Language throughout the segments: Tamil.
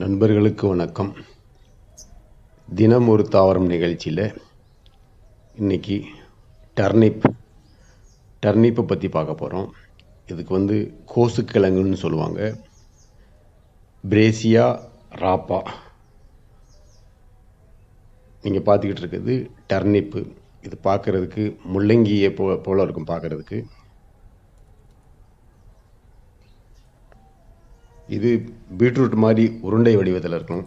நண்பர்களுக்கு வணக்கம். தினம் ஒரு தாவரம் நிகழ்ச்சியில் இன்னைக்கு டர்னிப் டர்னிப்பை பற்றி பார்க்க போகிறோம் இதுக்கு வந்து கோசுக்கிழங்குன்னு சொல்லுவாங்க. பிரேசியா ராப்பா. நீங்கள் பார்த்துக்கிட்டு இருக்கிறது டர்னிப்பு. இது பார்க்குறதுக்கு முள்ளங்கியை போ போல இருக்கும் பார்க்குறதுக்கு. இது பீட்ரூட் மாதிரி உருண்டை வடிவத்தில் இருக்கும்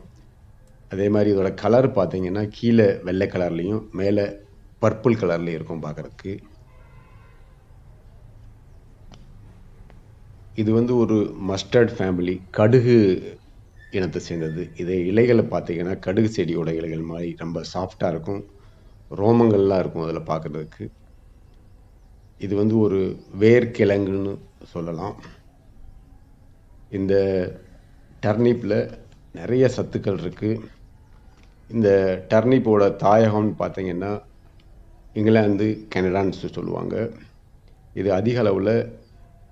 அதே மாதிரி இதோட கலர் பார்த்தீங்கன்னா கீழே வெள்ளை கலர்லேயும் மேலே பர்பிள் கலர்லேயும் இருக்கும் பார்க்குறதுக்கு. இது வந்து ஒரு மஸ்டர்ட் ஃபேமிலி கடுகு இனத்தை சேர்ந்தது. இதை இலைகளை பார்த்தீங்கன்னா கடுகு செடியோட இலைகள் மாதிரி ரொம்ப சாஃப்டாக இருக்கும். ரோமங்கள்லாம் இருக்கும் அதில் பார்க்குறதுக்கு. இது வந்து ஒரு வேர்க்கிழங்குன்னு சொல்லலாம். இந்த டர்னிப்பில் நிறைய சத்துக்கள் இருக்குது இந்த டர்னிப்போட தாயகம்னு பார்த்தீங்கன்னா இங்கிலாந்து கனடான்னு சொல்லுவாங்க. இது அதிக அளவில்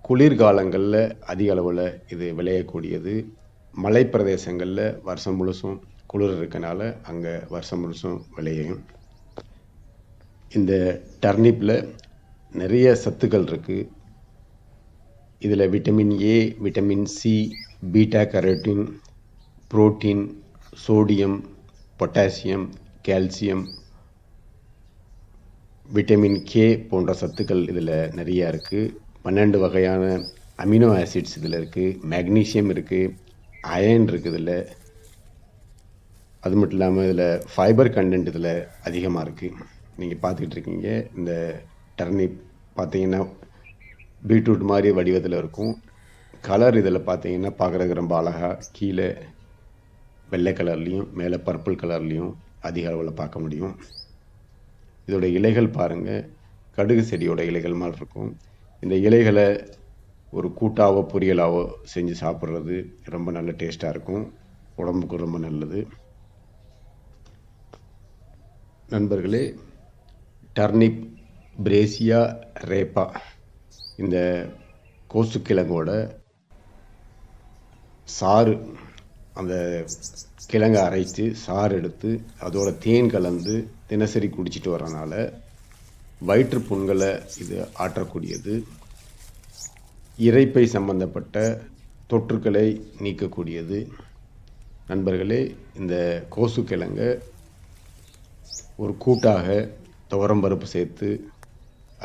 குளிர்காலங்களில் அதிக அளவில் இது விளையக்கூடியது. மலை பிரதேசங்களில் வருஷம் முழுசும் குளிர் இருக்கனால அங்கே வருஷம் முழுசும் விளையும். இந்த டர்னிப்பில் நிறைய சத்துக்கள் இருக்குது இதில் vitamin A vitamin C beta carotene protein sodium potassium calcium vitamin K போன்ற சத்துக்கள் இதில் நிறையா இருக்குது பன்னெண்டு வகையான அமினோ ஆசிட்ஸ் இதில் இருக்குது மேக்னீசியம் இருக்குது அயன் இருக்குது இதில். அது மட்டும் இல்லாமல் இதில் ஃபைபர் கண்டென்ட் இதில் அதிகமாக இருக்குது நீங்கள் பார்த்துக்கிட்டு இருக்கீங்க. இந்த டர்னிப் பார்த்தீங்கன்னா பீட்ரூட் மாதிரி வடிவத்தில் இருக்கும். கலர் இதில் பார்த்தீங்கன்னா பார்க்குறதுக்கு ரொம்ப அழகாக கீழே வெள்ளை கலர்லேயும் மேலே பர்பிள் கலர்லேயும் அதிக அளவில் பார்க்க முடியும். இதோட இலைகள் பாருங்கள் கடுகு செடியோட இலைகள் மாதிரி இருக்கும். இந்த இலைகளை ஒரு கூட்டாவோ பொரியலாவோ செஞ்சு சாப்பிட்றது ரொம்ப நல்ல டேஸ்ட்டாக இருக்கும். உடம்புக்கு ரொம்ப நல்லது. நண்பர்களே டர்னிப் பிரேசியா ரேப்பா. இந்த கோசுக்கிழங்கோட சாறு அந்த கிழங்கை அரைத்து சாறு எடுத்து அதோட தேன் கலந்து தினசரி குடிச்சிட்டு வரனால வயிற்று புண்களை இது ஆற்றக்கூடியது. இறைப்பை சம்பந்தப்பட்ட தொற்றுக்களை நீக்கக்கூடியது. நண்பர்களே இந்த கோசுக்கிழங்கை ஒரு கூட்டாக துவரம்பருப்பு சேர்த்து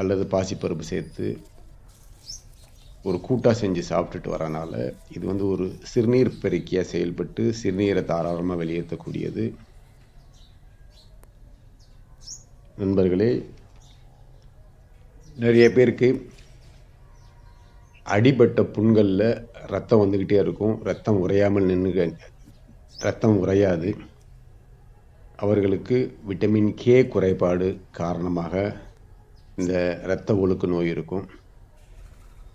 அல்லது பாசிப்பருப்பு சேர்த்து ஒரு கூட்டாக செஞ்சு சாப்பிட்டுட்டு வரனால இது வந்து ஒரு சிறுநீர் பெருக்கியாக செயல்பட்டு சிறுநீரை தாராளமாக வெளியேற்றக்கூடியது. நண்பர்களே நிறைய பேருக்கு அடிபட்ட புண்களில் ரத்தம் வந்துக்கிட்டே இருக்கும். ரத்தம் உறையாமல் நின்று ரத்தம் உறையாது. அவர்களுக்கு விட்டமின் கே குறைபாடு காரணமாக இந்த இரத்த ஒழுக்கு நோய் இருக்கும்.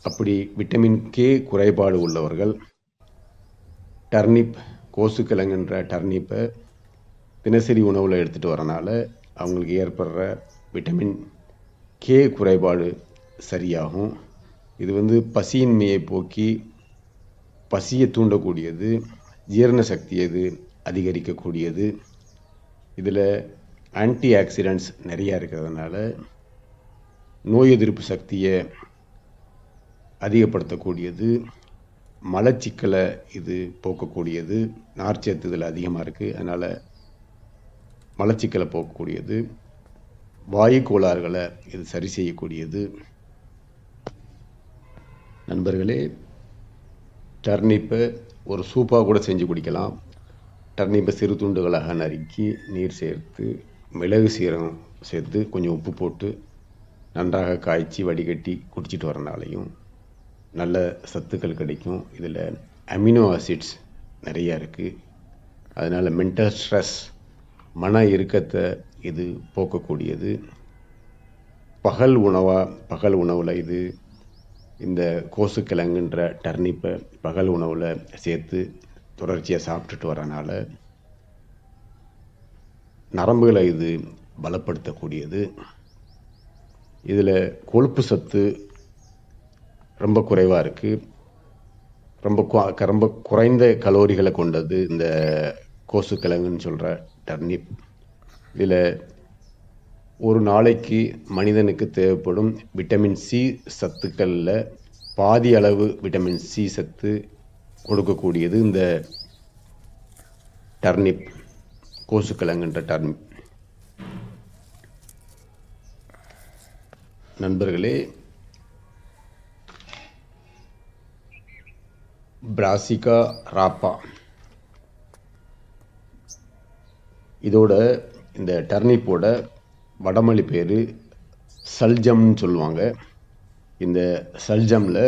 அப்படி விட்டமின் கே குறைபாடு உள்ளவர்கள் டர்னிப் கோசுக்கிழங்குன்ற டர்னிப்பை தினசரி உணவில் எடுத்துகிட்டு வரனால அவங்களுக்கு ஏற்படுற விட்டமின் கே குறைபாடு சரியாகும். இது வந்து பசியின்மையை போக்கி பசியை தூண்டக்கூடியது ஜீரண சக்தி இது அதிகரிக்கக்கூடியது. இதில் ஆன்டி ஆக்சிடென்ட்ஸ் நிறையா இருக்கிறதுனால நோய் எதிர்ப்பு சக்தியை அதிகப்படுத்தக்கூடியது. மலச்சிக்கலை இது போக்கக்கூடியது. நார்ச்சத்து இதில் அதிகமாக இருக்குது அதனால் மலச்சிக்கலை போக்கக்கூடியது. வாயு கோளாறுகளை இது சரி செய்யக்கூடியது. நண்பர்களே டர்னிப்பை ஒரு சூப்பாக கூட செஞ்சு குடிக்கலாம். டர்னிப்பை சிறு துண்டுகளாக நறுக்கி நீர் சேர்த்து மிளகு சீரகம் சேர்த்து கொஞ்சம் உப்பு போட்டு நன்றாக காய்ச்சி வடிகட்டி குடிச்சிட்டு வரனாலையும் நல்ல சத்துக்கள் கிடைக்கும். இதில் அமினோ ஆசிட்ஸ் நிறையா இருக்குது அதனால் மென்டல் ஸ்ட்ரெஸ் மன இறுக்கத்தை இது போக்கக்கூடியது. பகல் உணவாக பகல் உணவில் இது இந்த கோசுக்கிழங்குன்ற டர்னிப்பை பகல் உணவில் சேர்த்து தொடர்ச்சியாக சாப்பிட்டுட்டு வரனால நரம்புகளை இது பலப்படுத்தக்கூடியது. இதில் கொழுப்பு சத்து ரொம்ப குறைவாக இருக்குது ரொம்ப ரொம்ப குறைந்த கலோரிகளை கொண்டது இந்த கோசுக்கிழங்குன்னு சொல்கிற டர்னிப். இதில் ஒரு நாளைக்கு மனிதனுக்கு தேவைப்படும் விட்டமின் சி சத்துக்களில் பாதி அளவு விட்டமின் சி சத்து கொடுக்கக்கூடியது இந்த டர்னிப் கோசுக்கிழங்குன்ற டர்னிப். நண்பர்களே பிராசிகா ராப்பா இதோட இந்த டர்னிப்போட வடமொழி பேர் சல்ஜம்னு சொல்லுவாங்க. இந்த சல்ஜமில்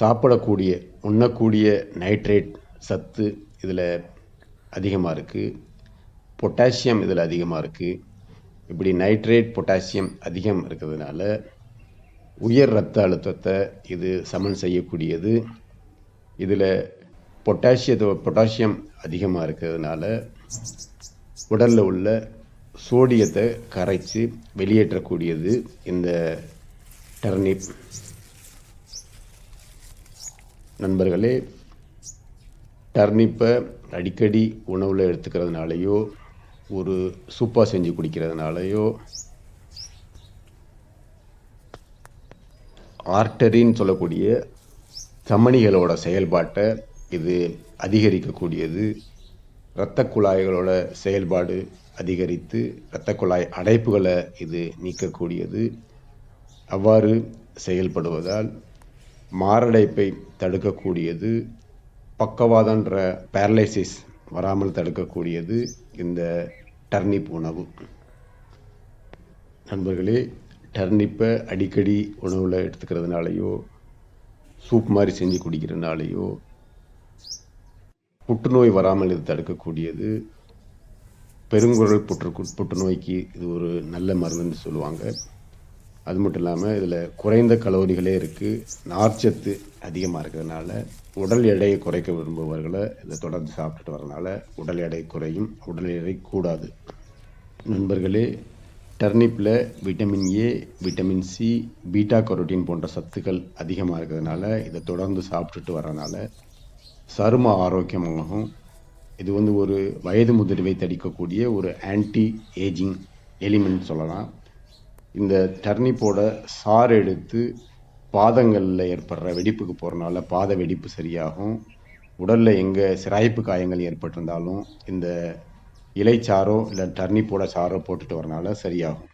சாப்பிடக்கூடிய உண்ணக்கூடிய நைட்ரேட் சத்து இதில் அதிகமாக இருக்குது பொட்டாசியம் இதில் அதிகமாக இருக்குது இப்படி நைட்ரேட் பொட்டாசியம் அதிகம் இருக்கிறதுனால உயர் இரத்த அழுத்தத்தை இது சமன் செய்யக்கூடியது. இதில் பொட்டாசியத்தோ பொட்டாசியம் அதிகமாக இருக்கிறதுனால உடலில் உள்ள சோடியத்தை கரைச்சி வெளியேற்றக்கூடியது இந்த டர்னிப். நண்பர்களே டர்னிப்பை அடிக்கடி உணவில் எடுத்துக்கிறதுனாலையோ ஒரு சூப்பாக செஞ்சு குடிக்கிறதுனாலையோ ஆர்டரின்னு சொல்லக்கூடிய தமனிகளோட செயல்பாட்டை இது அதிகரிக்கக்கூடியது. இரத்த குழாய்களோட செயல்பாடு அதிகரித்து இரத்த குழாய் அடைப்புகளை இது நீக்கக்கூடியது. அவ்வாறு செயல்படுவதால் மாரடைப்பை தடுக்கக்கூடியது. பக்கவாதன்ற பேரலைசிஸ் வராமல் தடுக்கக்கூடியது இந்த டர்னிப் உணவு. நண்பர்களே டர்னிப்பை அடிக்கடி உணவில் எடுத்துக்கிறதுனாலையோ சூப் மாதிரி செஞ்சு குடிக்கிறதுனாலையோ புற்றுநோய் வராமல் இது தடுக்கக்கூடியது. பெருங்குரல் புற்று புற்றுநோய்க்கு இது ஒரு நல்ல மருந்துன்னு சொல்லுவாங்க. அது மட்டும் இல்லாமல் இதில் குறைந்த கலோரிகளே இருக்குது நார்ச்சத்து அதிகமாக இருக்கிறதுனால உடல் எடையை குறைக்க விரும்புபவர்களை இதை தொடர்ந்து சாப்பிட்டுட்டு வரனால உடல் எடை குறையும் உடல் எடை கூடாது. நண்பர்களே டர்னிப்பில் vitamin A vitamin C beta carotene போன்ற சத்துக்கள் அதிகமாக இருக்கிறதுனால இதை தொடர்ந்து சாப்பிட்டுட்டு வரனால சரும ஆரோக்கியமாகும். இது வந்து ஒரு வயது முதிர்வை தடிக்கக்கூடிய ஒரு ஆன்டி ஏஜிங் எலிமெண்ட் சொல்லலாம். இந்த டர்னிப்போட சாறு எடுத்து பாதங்களில் ஏற்படுற வெடிப்புக்கு போகிறனால பாத வெடிப்பு சரியாகும். உடலில் எங்கே சிராய்ப்பு காயங்கள் ஏற்பட்டிருந்தாலும் இந்த இலைச்சாரோ இல்லை டர்னிப்போட சாறோ போட்டுட்டு வரனால சரியாகும்.